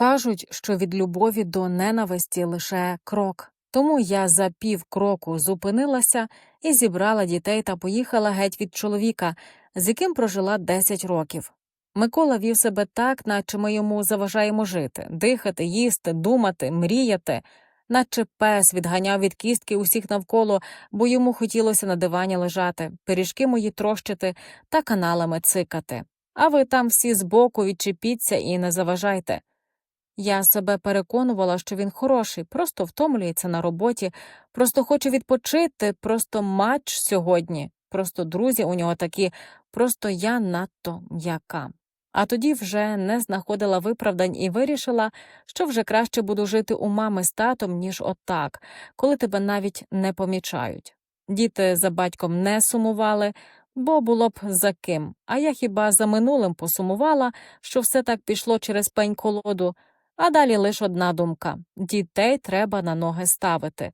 Кажуть, що від любові до ненависті лише крок. Тому я за пів кроку зупинилася і зібрала дітей та поїхала геть від чоловіка, з яким прожила 10 років. Микола вів себе так, наче ми йому заважаємо жити, дихати, їсти, думати, мріяти, наче пес відганяв від кістки усіх навколо, бо йому хотілося на дивані лежати, пиріжки мої трощити та каналами цикати. А ви там всі збоку відчепіться і не заважайте. Я себе переконувала, що він хороший, просто втомлюється на роботі, просто хоче відпочити, просто матч сьогодні, просто друзі у нього такі, просто я надто м'яка. А тоді вже не знаходила виправдань і вирішила, що вже краще буду жити у мами з татом, ніж отак, коли тебе навіть не помічають. Діти за батьком не сумували, бо було б за ким, а я хіба за минулим посумувала, що все так пішло через пень колоду. А далі лише одна думка дітей треба на ноги ставити.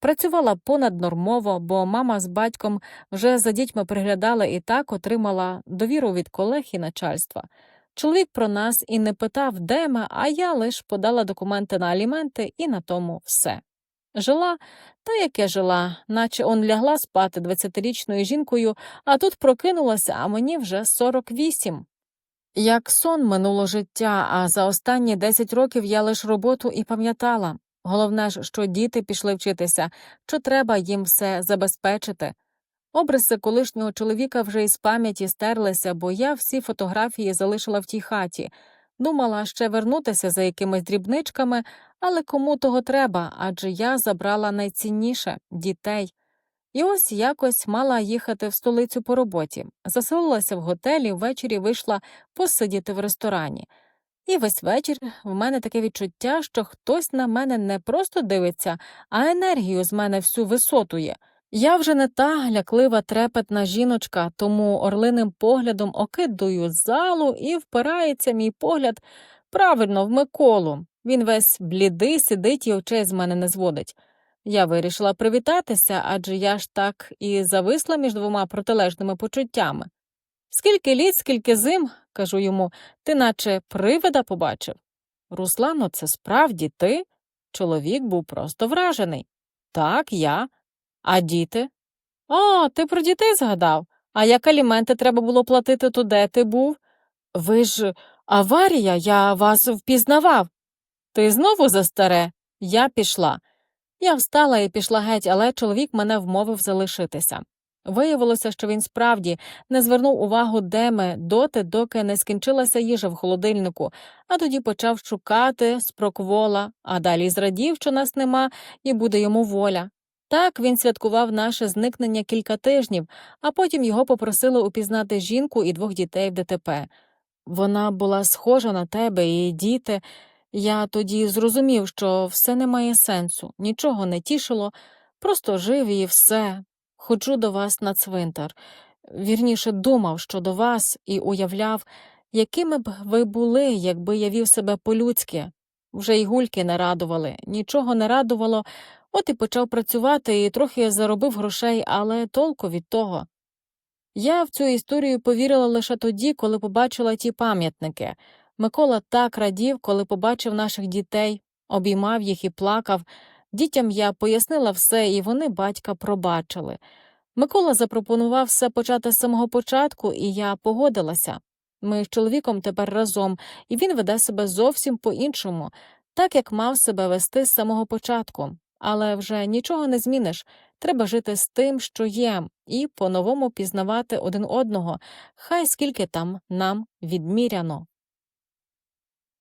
Працювала понаднормово, бо мама з батьком вже за дітьми приглядала і так отримала довіру від колег і начальства. Чоловік про нас і не питав, де ми, а я лише подала документи на аліменти і на тому все. Жила, та яке жила, наче он лягла спати 20-річною жінкою, а тут прокинулася, а мені вже 48. Як сон минуло життя, а за останні 10 років я лише роботу і пам'ятала. Головне ж, що діти пішли вчитися, що треба їм все забезпечити. Обриси колишнього чоловіка вже із пам'яті стерлися, бо я всі фотографії залишила в тій хаті. Думала ще вернутися за якимись дрібничками, але кому того треба, адже я забрала найцінніше дітей. І ось якось мала їхати в столицю по роботі, заселилася в готелі, ввечері вийшла посидіти в ресторані. І весь вечір в мене таке відчуття, що хтось на мене не просто дивиться, а енергію з мене всю висотує. Я вже не та гляклива трепетна жіночка, тому орлиним поглядом окидую залу і впирається мій погляд правильно в Миколу. Він весь блідий, сидить і очей з мене не зводить. Я вирішила привітатися, адже я ж так і зависла між двома протилежними почуттями. Скільки літ, скільки зим, кажу йому, ти наче привида побачив. Руслано, це справді ти? Чоловік був просто вражений. Так, я. А діти? А, ти про дітей згадав. А як аліменти треба було платити, то де ти був? Ви ж аварія, я вас впізнавав. Ти знову за старе? Я пішла. Я встала і пішла геть, але чоловік мене вмовив залишитися. Виявилося, що він справді не звернув увагу, де ми доти, доки не скінчилася їжа в холодильнику, а тоді почав шукати спроквола, а далі зрадів, що нас нема, і буде йому воля. Так він святкував наше зникнення кілька тижнів, а потім його попросили упізнати жінку і двох дітей в ДТП. Вона була схожа на тебе і діти. Я тоді зрозумів, що все не має сенсу, нічого не тішило, просто жив і все. Ходжу до вас на цвинтар. Вірніше думав, що до вас, і уявляв, якими б ви були, якби я вів себе по-людськи. Вже й гульки не радували, нічого не радувало, от і почав працювати і трохи заробив грошей, але толку від того. Я в цю історію повірила лише тоді, коли побачила ті пам'ятники. Микола так радів, коли побачив наших дітей, обіймав їх і плакав. Дітям я пояснила все, і вони батька пробачили. Микола запропонував все почати з самого початку, і я погодилася. Ми з чоловіком тепер разом, і він веде себе зовсім по-іншому, так як мав себе вести з самого початку. Але вже нічого не зміниш. Треба жити з тим, що є, і по-новому пізнавати один одного, хай скільки там нам відміряно.